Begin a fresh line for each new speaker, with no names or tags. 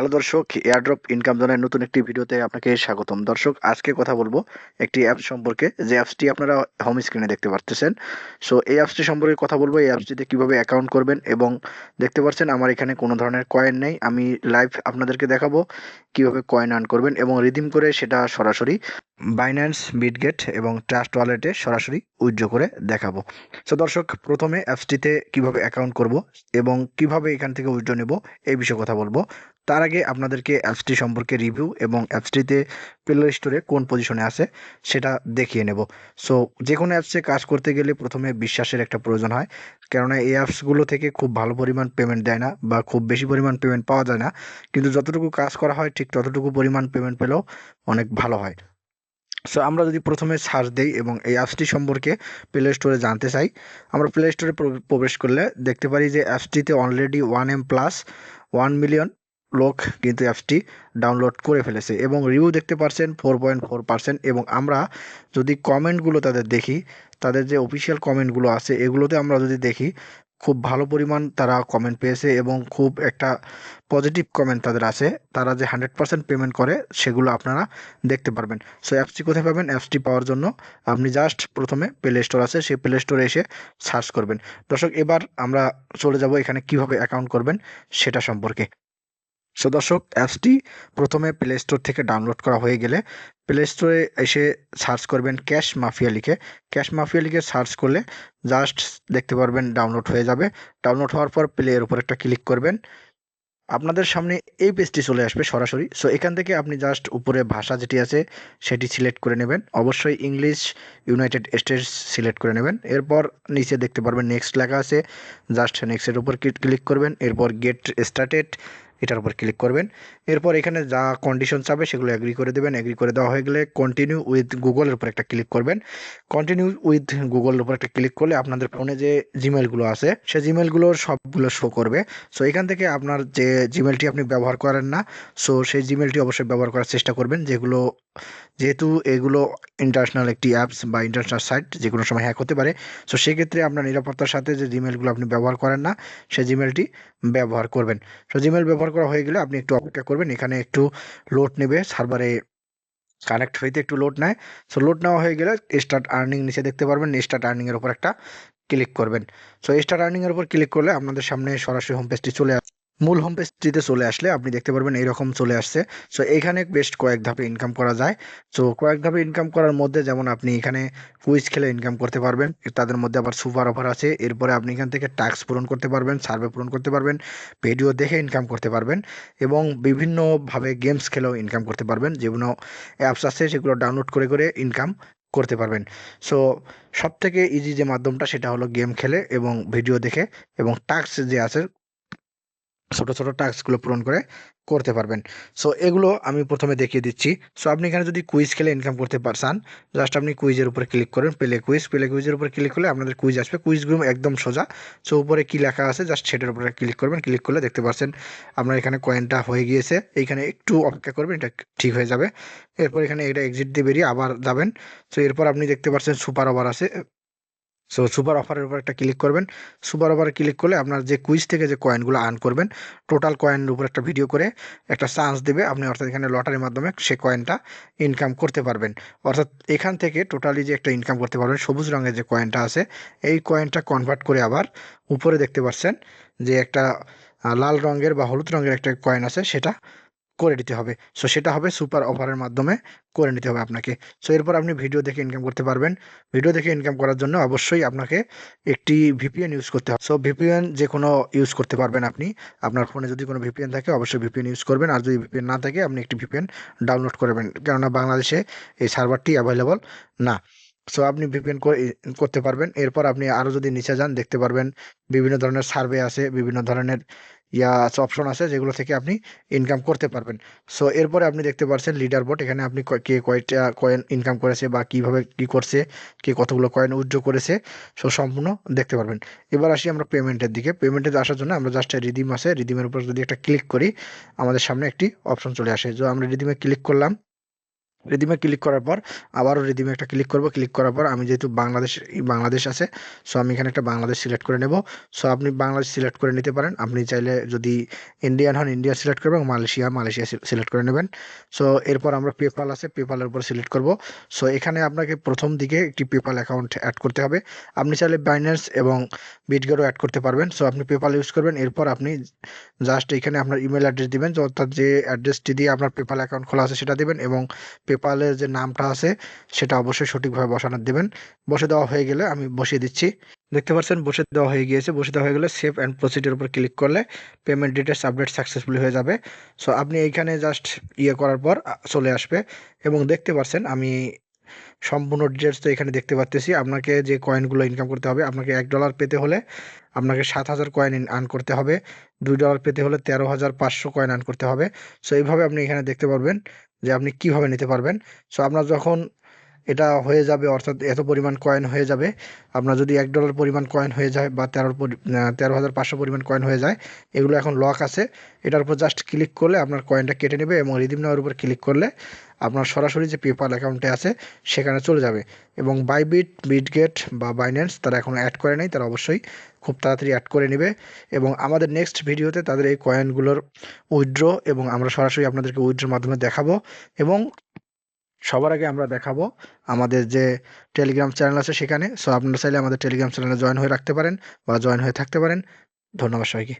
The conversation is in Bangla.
হ্যালো দর্শক এয়ারড্রপ ইনকাম জোনের নতুন একটি ভিডিওতে আপনাকে স্বাগতম। দর্শক, আজকে কথা বলব একটি অ্যাপস সম্পর্কে, যে অ্যাপসটি আপনারা হোম স্ক্রিনে দেখতে পাচ্ছেন সো এই অ্যাপসটি সম্পর্কে কথা বলব, এই অ্যাপসটিতে কীভাবে অ্যাকাউন্ট করবেন এবং দেখতে পাচ্ছেন আমার এখানে কোনো ধরনের কয়েন নেই। আমি লাইভ আপনাদেরকে দেখাবো কীভাবে কয়েন আর্ন করবেন এবং রিডিম করে সেটা সরাসরি বাইন্যান্স বিটগেট এবং ট্রাস্ট ওয়ালেটে সরাসরি উইথড্র করে দেখাবো। সো দর্শক, প্রথমে অ্যাপসটিতে কীভাবে অ্যাকাউন্ট করব এবং কীভাবে এখান থেকে উইথড্র নেব, এই বিষয়ে কথা বলব। তার আগে আপনাদেরকে অ্যাপসটি সম্পর্কে রিভিউ এবং অ্যাপসটিতে প্লে স্টোরে কোন পজিশনে আছে সেটা দেখিয়ে নেব। সো যে কোনো অ্যাপসে কাজ করতে গেলে প্রথমে বিশ্বাসের একটা প্রয়োজন হয়। কেননা এই অ্যাপসগুলো থেকে খুব ভালো পরিমাণ পেমেন্ট দেয় না বা খুব বেশি পরিমাণ পেমেন্ট পাওয়া যায় না। কিন্তু যতটুকু কাজ করা হয়, ঠিক ততটুকু পরিমাণ পেমেন্ট পেলেও অনেক ভালো হয়। সো আমরা যদি প্রথমে সার্চ দিই এবং এই অ্যাপসটি সম্পর্কে প্লে স্টোরে জানতে চাই, আমরা প্লে স্টোরে প্রবেশ করলে দেখতে পারি যে অ্যাপসটিতে already one M plus one million লোক কিন্তু অ্যাপসটি ডাউনলোড করে ফেলেছে এবং রিভিউ দেখতে পারছেন ফোর পয়েন্ট ফোর পার্সেন্ট এবং আমরা যদি কমেন্টগুলো তাদের দেখি, তাদের যে অফিসিয়াল কমেন্টগুলো আছে, এগুলোতে আমরা যদি দেখি, খুব ভালো পরিমাণ তারা কমেন্ট পেয়েছে এবং খুব একটা পজিটিভ কমেন্ট তাদের আছে। তারা যে হান্ড্রেড পার্সেন্ট পেমেন্ট করে, সেগুলো আপনারা দেখতে পারবেন। সো অ্যাপসটি কোথায় পাবেন? অ্যাপসটি পাওয়ার জন্য আপনি জাস্ট প্রথমে প্লে স্টোর আছে, সেই প্লে স্টোরে এসে সার্চ করবেন। দর্শক, এবার আমরা চলে যাব এখানে কীভাবে অ্যাকাউন্ট করবেন, সেটা সম্পর্কে। সো দর্শক, অ্যাপসটি প্রথমে প্লে স্টোর থেকে ডাউনলোড করা হয়ে গেলে প্লে স্টোরে এসে সার্চ করবেন ক্যাশ মাফিয়া লিখে। ক্যাশ মাফিয়া লিখে সার্চ করলে জাস্ট দেখতে পারবেন ডাউনলোড হয়ে যাবে। ডাউনলোড হওয়ার পর প্লেয়ের উপর একটা ক্লিক করবেন। আপনাদের সামনে এই পেজটি চলে আসবে সরাসরি। সো এখান থেকে আপনি জাস্ট উপরে ভাষা যেটি আছে, সেটি সিলেক্ট করে নেবেন। অবশ্যই ইংলিশ ইউনাইটেড স্টেটস সিলেক্ট করে নেবেন। এরপর নিচে দেখতে পারবেন নেক্সট লেখা আছে। জাস্ট নেক্সটের উপর ক্লিক করবেন। এরপর গেট স্টার্টেড এটার উপর ক্লিক করবেন। এরপর এখানে যা কন্ডিশন চাবে সেগুলো অ্যাগ্রি করে দেবেন। অ্যাগ্রি করে দেওয়া হয়ে গেলে কন্টিনিউ উইথ গুগলের উপর একটা ক্লিক করবেন। কন্টিনিউ উইথ গুগলের উপর একটা ক্লিক করলে আপনাদের ফোনে যে জিমেলগুলো আছে, সে জিমেলগুলোর সবগুলো শো করবে। সো এখান থেকে আপনার যে জিমেলটি আপনি ব্যবহার করেন না সো সেই জিমেলটি অবশ্যই ব্যবহার করার চেষ্টা করবেন। যেগুলো, যেহেতু এগুলো ইন্টারন্যাশনাল একটি অ্যাপস বা ইন্টারন্যাশনাল সাইট যে কোনো সময় হ্যাক হতে পারে। সো সেক্ষেত্রে আপনার নিরাপত্তার সাথে যে জিমেলগুলো আপনি ব্যবহার করেন না সেই জিমেলটি ব্যবহার করবেন। সো জিমেল ব্যবহার করা হয়ে গেলে আপনি একটু অপেক্ষা করবেন। এখানে একটু লোড নেবে সার্ভারে কানেক্ট হইতে একটু লোড নেয়। সো লোড নেওয়া হয়ে গেলে স্টার্ট আর্নিং নিচে দেখতে পারবেন স্টার্ট আর্নিংয়ের উপর একটা ক্লিক করবেন। সো স্টার্ট আর্নিংয়ের উপর ক্লিক করলে আপনাদের সামনে সরাসরি হোম পেজটি চলে আসবে মূল হোম পেজটিতে চলে আসলে আপনি দেখতে পারবেন এইরকম চলে আসছে। সো এখানে বেশ কয়েক ধাপে ইনকাম করা যায়। সো কয়েক ধাপে ইনকাম করার মধ্যে যেমন আপনি এখানে কুইজ খেলে ইনকাম করতে পারবেন, তাদের মধ্যে আবার সুপার অফার আছে। এরপরে আপনি এখান থেকে ট্যাক্স পূরণ করতে পারবেন সার্ভে পূরণ করতে পারবেন ভিডিও দেখে ইনকাম করতে পারবেন এবং বিভিন্নভাবে গেমস খেলেও ইনকাম করতে পারবেন। যেগুলো অ্যাপস আছে, সেগুলো ডাউনলোড করে করে ইনকাম করতে পারবেন। সো সব থেকে ইজি যে মাধ্যমটা, সেটা হলো গেম খেলে এবং ভিডিও দেখে এবং টাস্ক যে আছে ছোটো ছোটো টাস্কগুলো পূরণ করে করতে পারবেন। সো এগুলো আমি প্রথমে দেখিয়ে দিচ্ছি। সো আপনি এখানে যদি কুইজ খেলে ইনকাম করতে পারছেন জাস্ট আপনি কুইজের উপরে ক্লিক করেন, প্লে কুইজ প্লে কুইজের উপরে ক্লিক করলে আপনাদের কুইজ আসবে। কুইজগুলো একদম সোজা। সো উপরে কী লেখা আছে জাস্ট সেটার উপরে ক্লিক করবেন। ক্লিক করলে দেখতে পাচ্ছেন আপনার এখানে কয়েনটা হয়ে গিয়েছে। এইখানে একটু অপেক্ষা করবেন, এটা ঠিক হয়ে যাবে। এরপর এখানে এটা এক্সিট দিয়ে বেরিয়ে আবার যাবেন সো এরপর আপনি দেখতে পাচ্ছেন সুপার ওভার আছে। সো সুপার অফারের উপর একটা ক্লিক করবেন। সুপার অফারে ক্লিক করলে আপনার যে কুইজ থেকে যে কয়েনগুলো আর্ন করবেন টোটাল কয়েনের উপর একটা ভিডিও করে একটা চান্স দেবে আপনি অর্থাৎ এখানে লটারির মাধ্যমে সে কয়েনটা ইনকাম করতে পারবেন। অর্থাৎ এখান থেকে টোটালি যে একটা ইনকাম করতে পারবেন, সবুজ রঙের যে কয়েনটা আছে, এই কয়েনটা কনভার্ট করে আবার উপরে দেখতে পাচ্ছেন যে একটা লাল রঙের বা হলুদ রঙের একটা কয়েন আছে, সেটা করে নিতে হবে। সো সেটা হবে সুপার অফারের মাধ্যমে করে নিতে হবে আপনাকে। সো এরপর আপনি ভিডিও দেখে ইনকাম করতে পারবেন। ভিডিও দেখে ইনকাম করার জন্য অবশ্যই আপনাকে একটি ভিপিএন ইউজ করতে হবে। সো ভিপিএন যে কোনো ইউজ করতে পারবেন আপনি। আপনার ফোনে যদি কোনো ভিপিএন থাকে, অবশ্যই ভিপিএন ইউজ করবেন। আর যদি ভিপিএন না থাকে, আপনি একটি ভিপিএন ডাউনলোড করবেন কেননা বাংলাদেশে এই সার্ভারটি অ্যাভেলেবল না। সো আপনি ভিপিএন করতে পারবেন। এরপর আপনি আরও যদি নিচে যান, দেখতে পারবেন বিভিন্ন ধরনের সার্ভে আছে, বিভিন্ন ধরনের ইয়া অপশন আছে যেগুলো থেকে আপনি ইনকাম করতে পারবেন। সো এরপরে আপনি দেখতে পাচ্ছেন লিডার বোর্ড এখানে আপনি কে কয়টা কয়েন ইনকাম করেছে বা কীভাবে কি করছে, কে কতগুলো কয়েন উজ্জ্ব করেছে, সো সম্পূর্ণ দেখতে পারবেন। এবার আসি আমরা পেমেন্টের দিকে। পেমেন্টে আসার জন্য আমরা জাস্ট রিদিম আছে। রিদিমের উপর যদি একটা ক্লিক করি, আমাদের সামনে একটি অপশন চলে আসে। যে আমরা রিদিমে ক্লিক করলাম। রিদিমে ক্লিক করার পর আবারও রেডিমে একটা ক্লিক করব। ক্লিক করার পর আমি যেহেতু বাংলাদেশ বাংলাদেশ আছে সো আমি এখানে একটা বাংলাদেশ সিলেক্ট করে নেব। সো আপনি বাংলাদেশ সিলেক্ট করে নিতে পারেন। আপনি চাইলে যদি ইন্ডিয়ান হন ইন্ডিয়া সিলেক্ট করবেন, মালয়েশিয়া মালয়েশিয়া সিলেক্ট করে নেবেন। সো এরপর আমরা পেপাল আছে পেপালের উপর সিলেক্ট করব। সো এখানে আপনাকে প্রথম দিকে একটি পেপাল অ্যাকাউন্ট অ্যাড করতে হবে। আপনি চাইলে বাইন্যান্স এবং বিটগেটও অ্যাড করতে পারবেন। সো আপনি পেপাল ইউজ করবেন। এরপর আপনি জাস্ট এখানে আপনার ইমেল অ্যাড্রেস দিবেন। অর্থাৎ যে অ্যাড্রেসটি দিয়ে আপনার পেপাল অ্যাকাউন্ট খোলা আছে সেটা দেবেন এবং পেপালের যে নামটা আছে, সেটা অবশ্যই সঠিকভাবে বসানো দেবেন। বসে দেওয়া হয়ে গেলে আমি বসিয়ে দিচ্ছি। দেখতে পাচ্ছেন, বসে দেওয়া হয়ে গিয়েছে। বসে দেওয়া হয়ে গেলে সেভ অ্যান্ড প্রসিডের উপর ক্লিক করলে পেমেন্ট ডিটেলস আপডেট সাকসেসফুলি হয়ে যাবে। সো আপনি এইখানে জাস্ট ইয়ে করার পর চলে আসবে। এবং দেখতে পাচ্ছেন, আমি সম্পূর্ণ ডিটেলস তো এখানে দেখতে পাচ্তেছি। আপনাকে যে কয়েনগুলো ইনকাম করতে হবে, আপনাকে এক ডলার পেতে হলে আপনাকে সাত হাজার কয়েন আর্ন করতে হবে। দুই ডলার পেতে হলে তেরো হাজার পাঁচশো কয়েন আর্ন করতে হবে। সো এইভাবে আপনি এখানে দেখতে পারবেন। যে আপনি কীভাবে নিতে পারবেন। সো আপনার যখন এটা হয়ে যাবে, অর্থাৎ এত পরিমাণ কয়েন হয়ে যাবে, আপনার যদি এক ডলার পরিমাণ কয়েন হয়ে যায় বা তেরোর তেরো হাজার পাঁচশো পরিমাণ কয়েন হয়ে যায়, এগুলো এখন লক আছে। এটার উপর জাস্ট ক্লিক করলে আপনার কয়েনটা কেটে নেবে এবং রিদিম নেওয়ার উপর ক্লিক করলে আপনার সরাসরি যে পেপাল অ্যাকাউন্টে আছে, সেখানে চলে যাবে। এবং বাইবিট বিটগেট বা বাইন্যান্স তারা এখন অ্যাড করে নেই, তারা অবশ্যই খুব তাড়াতাড়ি অ্যাড করে নেবে। এবং আমাদের নেক্সট ভিডিওতে তাদের এই কয়েনগুলোর উইড্রো এবং আমরা সরাসরি আপনাদেরকে উইড্রোর মাধ্যমে দেখাবো। এবং সবার আগে আমরা দেখাবো আমাদের যে টেলিগ্রাম চ্যানেল আছে সেখানে। সো আপনারা চাইলে আমাদের টেলিগ্রাম চ্যানেলে জয়েন হয়ে রাখতে পারেন বা জয়েন হয়ে থাকতে পারেন। ধন্যবাদ সবাইকে।